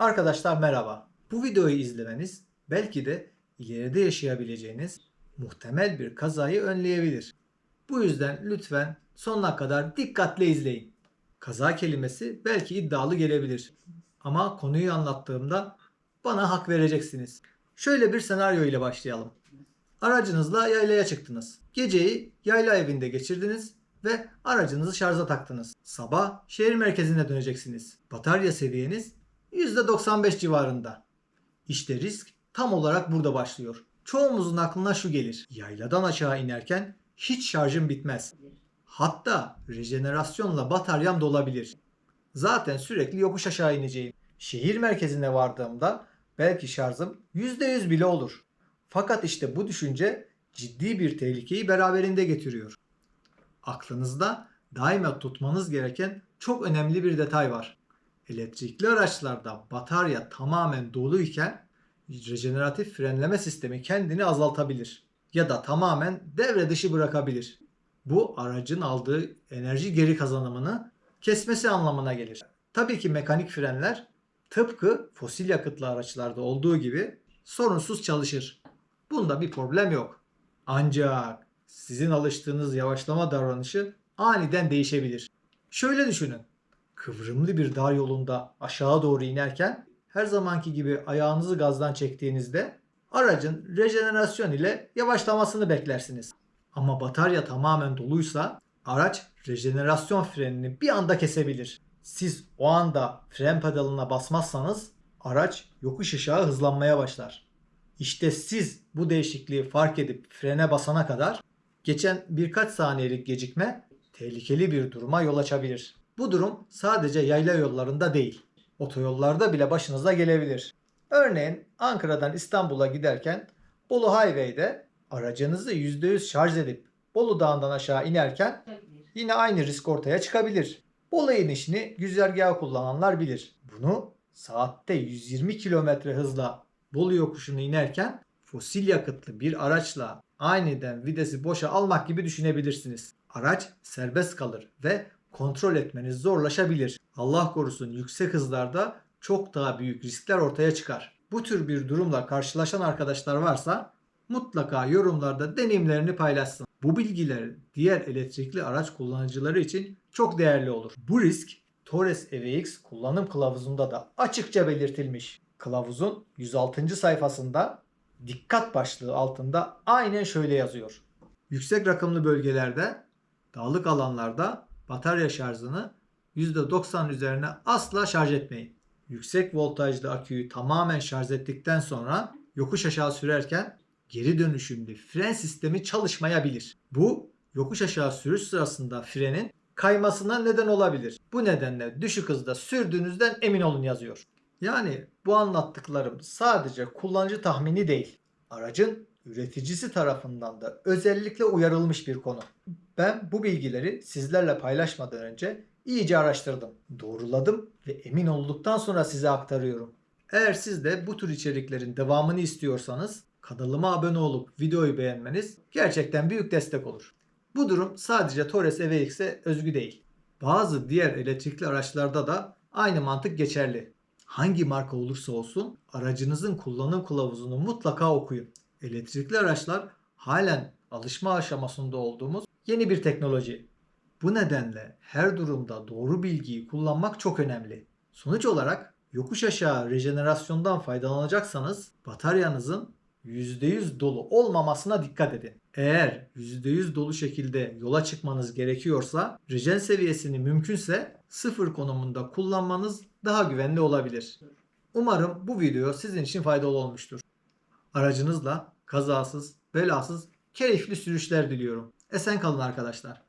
Arkadaşlar merhaba. Bu videoyu izlemeniz belki de ileride yaşayabileceğiniz muhtemel bir kazayı önleyebilir. Bu yüzden lütfen sonuna kadar dikkatle izleyin. Kaza kelimesi belki iddialı gelebilir. Ama konuyu anlattığımda bana hak vereceksiniz. Şöyle bir senaryo ile başlayalım. Aracınızla yaylaya çıktınız. Geceyi yayla evinde geçirdiniz ve aracınızı şarja taktınız. Sabah şehir merkezine döneceksiniz. Batarya seviyeniz %95 civarında. İşte risk tam olarak burada başlıyor. Çoğumuzun aklına şu gelir. Yayladan aşağı inerken hiç şarjım bitmez. Hatta rejenerasyonla bataryam dolabilir. Zaten sürekli yokuş aşağı ineceğim. Şehir merkezine vardığımda belki şarjım %100 bile olur. Fakat işte bu düşünce ciddi bir tehlikeyi beraberinde getiriyor. Aklınızda daima tutmanız gereken çok önemli bir detay var. Elektrikli araçlarda batarya tamamen doluyken rejeneratif frenleme sistemi kendini azaltabilir ya da tamamen devre dışı bırakabilir. Bu aracın aldığı enerji geri kazanımını kesmesi anlamına gelir. Tabii ki mekanik frenler tıpkı fosil yakıtlı araçlarda olduğu gibi sorunsuz çalışır. Bunda bir problem yok. Ancak sizin alıştığınız yavaşlama davranışı aniden değişebilir. Şöyle düşünün. Kıvrımlı bir dar yolunda aşağı doğru inerken her zamanki gibi ayağınızı gazdan çektiğinizde aracın rejenerasyon ile yavaşlamasını beklersiniz. Ama batarya tamamen doluysa araç rejenerasyon frenini bir anda kesebilir. Siz o anda fren pedalına basmazsanız araç yokuş aşağı hızlanmaya başlar. İşte siz bu değişikliği fark edip frene basana kadar geçen birkaç saniyelik gecikme tehlikeli bir duruma yol açabilir. Bu durum sadece yayla yollarında değil, otoyollarda bile başınıza gelebilir. Örneğin Ankara'dan İstanbul'a giderken Bolu Highway'de aracınızı %100 şarj edip Bolu Dağı'ndan aşağı inerken yine aynı risk ortaya çıkabilir. Bolu inişini güzergahı kullananlar bilir. Bunu saatte 120 km hızla Bolu yokuşunu inerken fosil yakıtlı bir araçla aniden vitesi boşa almak gibi düşünebilirsiniz. Araç serbest kalır ve kontrol etmeniz zorlaşabilir. Allah korusun yüksek hızlarda çok daha büyük riskler ortaya çıkar. Bu tür bir durumla karşılaşan arkadaşlar varsa mutlaka yorumlarda deneyimlerini paylaşsın. Bu bilgiler diğer elektrikli araç kullanıcıları için çok değerli olur. Bu risk Torres EVX kullanım kılavuzunda da açıkça belirtilmiş. Kılavuzun 106. sayfasında dikkat başlığı altında aynen şöyle yazıyor. Yüksek rakımlı bölgelerde, dağlık alanlarda batarya şarjını %90 üzerine asla şarj etmeyin. Yüksek voltajlı aküyü tamamen şarj ettikten sonra yokuş aşağı sürerken geri dönüşümlü fren sistemi çalışmayabilir. Bu yokuş aşağı sürüş sırasında frenin kaymasına neden olabilir. Bu nedenle düşük hızda sürdüğünüzden emin olun yazıyor. Yani bu anlattıklarım sadece kullanıcı tahmini değil. Aracın üreticisi tarafından da özellikle uyarılmış bir konu. Ben bu bilgileri sizlerle paylaşmadan önce iyice araştırdım, doğruladım ve emin olduktan sonra size aktarıyorum. Eğer siz de bu tür içeriklerin devamını istiyorsanız kanalıma abone olup videoyu beğenmeniz gerçekten büyük destek olur. Bu durum sadece Torres EVX'e özgü değil. Bazı diğer elektrikli araçlarda da aynı mantık geçerli. Hangi marka olursa olsun aracınızın kullanım kılavuzunu mutlaka okuyun. Elektrikli araçlar halen alışma aşamasında olduğumuz yeni bir teknoloji. Bu nedenle her durumda doğru bilgiyi kullanmak çok önemli. Sonuç olarak yokuş aşağı rejenerasyondan faydalanacaksanız bataryanızın %100 dolu olmamasına dikkat edin. Eğer %100 dolu şekilde yola çıkmanız gerekiyorsa regen seviyesini mümkünse sıfır konumunda kullanmanız daha güvenli olabilir. Umarım bu video sizin için faydalı olmuştur. Aracınızla kazasız, belasız, keyifli sürüşler diliyorum. Esen kalın arkadaşlar.